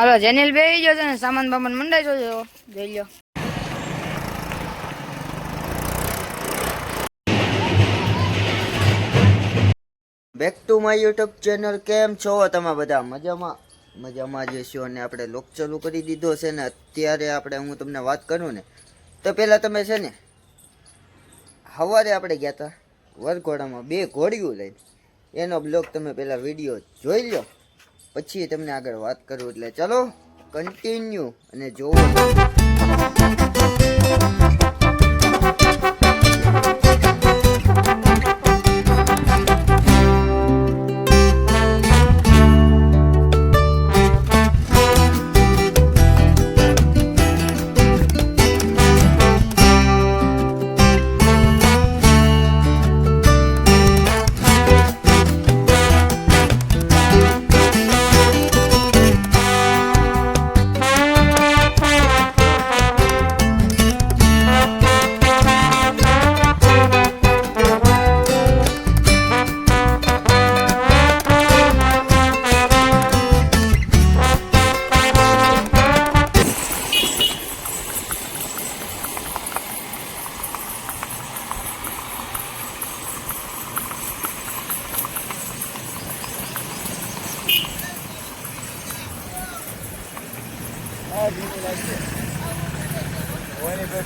હાલો, જેનિલ બે ગયો છે ને, સામાન બામાન મંડાઈ જો જો જોઈ લ્યો. Back to my YouTube channel કેમ છો તમે બધા? મજામાં? મજામાં જે છો અને આપણે લોક ચાલુ કરી દીધો છે ને, અત્યારે આપણે હું તમને વાત કરું ને, તો પહેલાં તમે છે ને સવારે આપણે ગયા હતા વરઘોડામાં બે ઘોડિયું લઈને. એનો બ્લોગ તમે પહેલાં વીડિયો જોઈ લો પછી તમને આગળ વાત કરું એટલે ચલો કન્ટિન્યુ અને જોવો.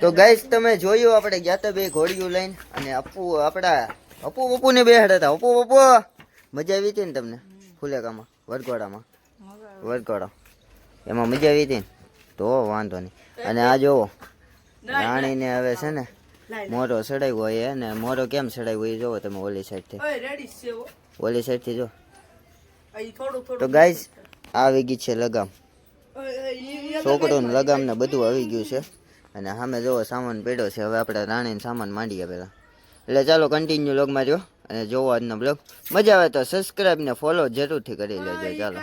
તો ગાઈસ તમે જોયું આપણે ગયા તા બે ઘોડિયું લઈને અને અપુ આપણા અપુ પપ્પુ ને બે હતા અપુ પપ્પુ મજા આવી હતી ને તમને? ફુલેકામાં, વરઘોડામાં? વરઘોડા. એમાં મજા આવી હતી ને? તો વાંધો નહીં. અને આ જોવો રાણીને હવે છે ને મોરો સડાઈ હોય અને મોરો કેમ સડાઈ હોય જોવો તમે ઓલી સાઈડથી ઓલી સાઈડથી જો. તો ગાઈઝ આવી ગઈ છે લગામ. છોકરોનું લગામ ને બધું આવી ગયું છે. અને સામે જોવો સામાન પડ્યો છે. હવે આપણે રાણીને સામાન માંડીએ પહેલાં. એટલે ચાલો કન્ટિન્યુ લોગ માર્યો અને જોવો આજનો બ્લોગ મજા આવે તો સબસ્ક્રાઇબ ને ફોલો જરૂરથી કરી લેજો. ચાલો.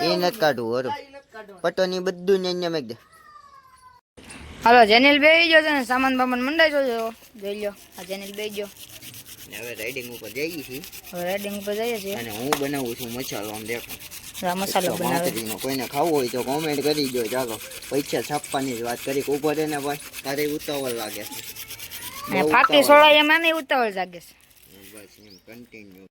એ નથી કાઢવું. હરું પટોની બધું ને અહીંયા મેં દે. હાલો જેનિલ બે ગયો છે ને સામાન બામાન મંડાઈ જો જો જોઈ લ્યો આ જેનિલ બે ગયો. હવે રાઇડિંગ ઉપર જઈએ છીએ. હવે રાઇડિંગ ઉપર જઈએ છીએ. અને હું બનાવું છું મસાલો આમ દેખો. આ મસાલો બનાવે. કોઈને ખાવું હોય તો કોમેન્ટ કરી દો ચાલો. પૈસા છાપવાની જ વાત કરી ઉપર ને ભાઈ. તારે ઉતાવળ લાગે છે. ફાકી એમાં નહીં ઉતાવળ લાગે છે. બસ એમ કન્ટિન્યુ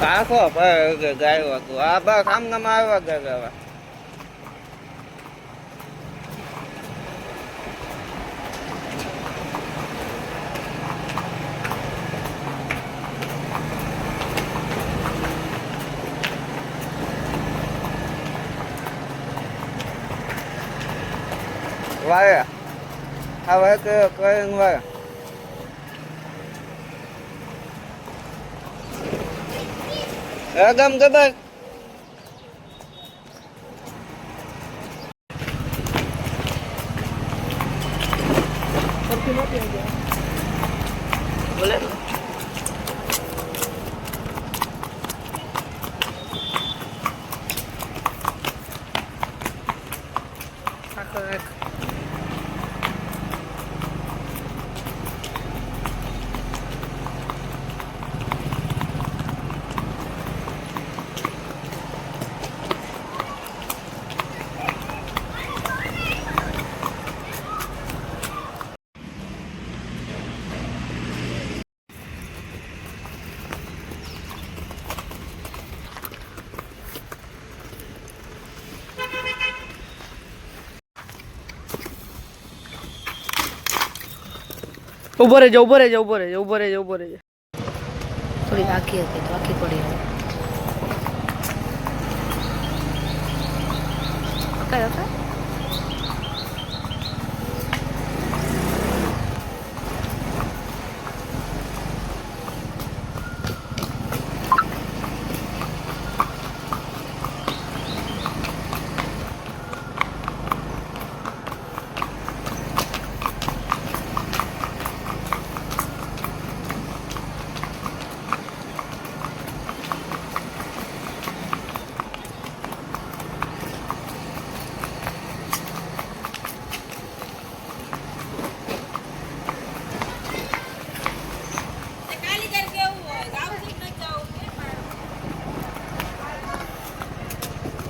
કાકો ગાયો હતું આ બા કામ કામ આવ્યા ગયા વાયા હવે કે કઈ વાયા ગમ ગબર. ઊભો રહેજો ઊભો રહેજો ઊભો રહેજો ઊભો રહેજો ઊભો રહેજો. થોડી આખી હતી, તો આખી પડી રહી okay okay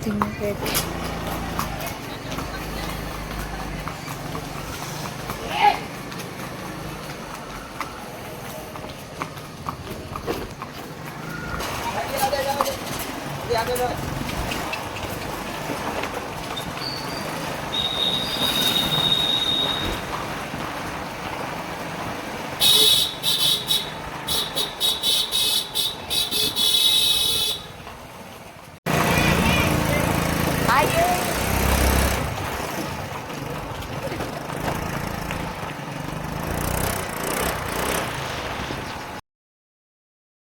Ito yung pwede.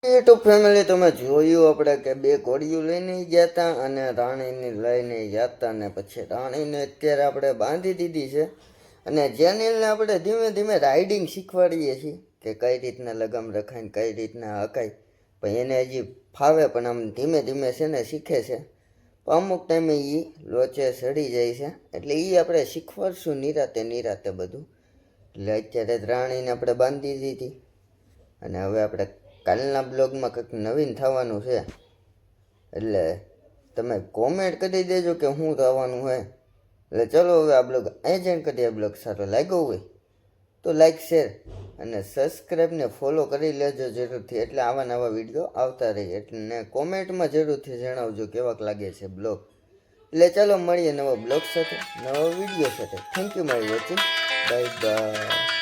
YouTube family તમે જોયું આપણે કે બે કોળિયું લઈને ગયા હતા અને રાણીને લઈને હતા અને પછી રાણીને અત્યારે આપણે બાંધી દીધી છે. અને જેનિલને આપણે ધીમે ધીમે રાઇડિંગ શીખવાડીએ છીએ કે કઈ રીતના લગામ રખાય કઈ રીતના હકાય. પણ એને હજી ફાવે પણ આમ ધીમે ધીમે છે ને શીખે છે. અમુક ટાઈમે એ લોચે સડી જાય છે. એટલે એ આપણે શીખવાડશું નિરાતે નિરાતે બધું. એટલે અત્યારે ત્રાણીને રાણીને આપણે બાંધી દીધી. અને હવે આપણે કાલના બ્લોગમાં કંઈક નવીન થવાનું છે. એટલે તમે કોમેન્ટ કરી દેજો કે શું થવાનું હોય એટલે ચલો હવે આ બ્લોગ એજન્ટ કરીએ બ્લોગ સારો લાગ્યો હોય તો લાઈક શેર અને સબસ્ક્રાઈબને ફોલો કરી લેજો જરૂરથી. એટલે આવા નવા વીડિયો આવતા રહે. એટલે કોમેન્ટમાં જરૂરથી જણાવજો કેવાક લાગે છે બ્લોગ એટલે ચાલો મળીએ નવા બ્લોગ સાથે, નવા વીડિયો સાથે. થેન્ક યુ મારી વોચિંગ બાય બાય